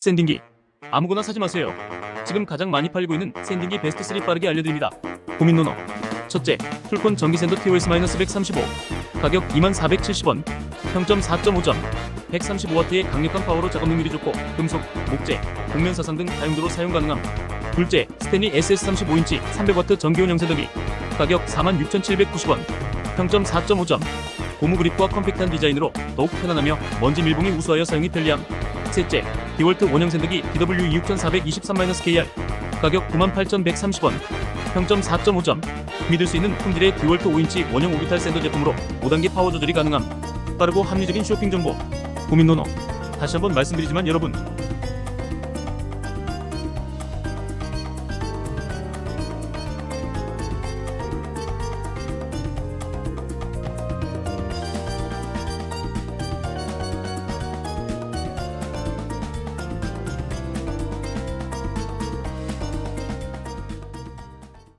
샌딩기. 아무거나 사지 마세요. 지금 가장 많이 팔리고 있는 샌딩기 베스트 3 빠르게 알려드립니다. 고민 논어 첫째, 풀콘 전기샌더 TOS-135 가격 2470원. 평점 4.5점 135W의 강력한 파워로 작업 능률이 좋고 금속, 목재, 곡면 사상 등 다용도로 사용 가능함. 둘째, 스탠리 SS35인치 300W 전기온 영세더기. 가격 46,790원. 평점 4.5점. 고무 그립과 컴팩트한 디자인으로 더욱 편안하며 먼지 밀봉이 우수하여 사용이 편리함. 셋째, 디월트 원형 샌더기 DW2423-KR 가격 98,130원. 평점 4.5점 믿을 수 있는 품질의 디월트 5인치 원형 오비탈 샌더 제품으로 5단계 파워 조절이 가능함. 빠르고 합리적인 쇼핑 정보. 고민 논어. 다시 한번 말씀드리지만 여러분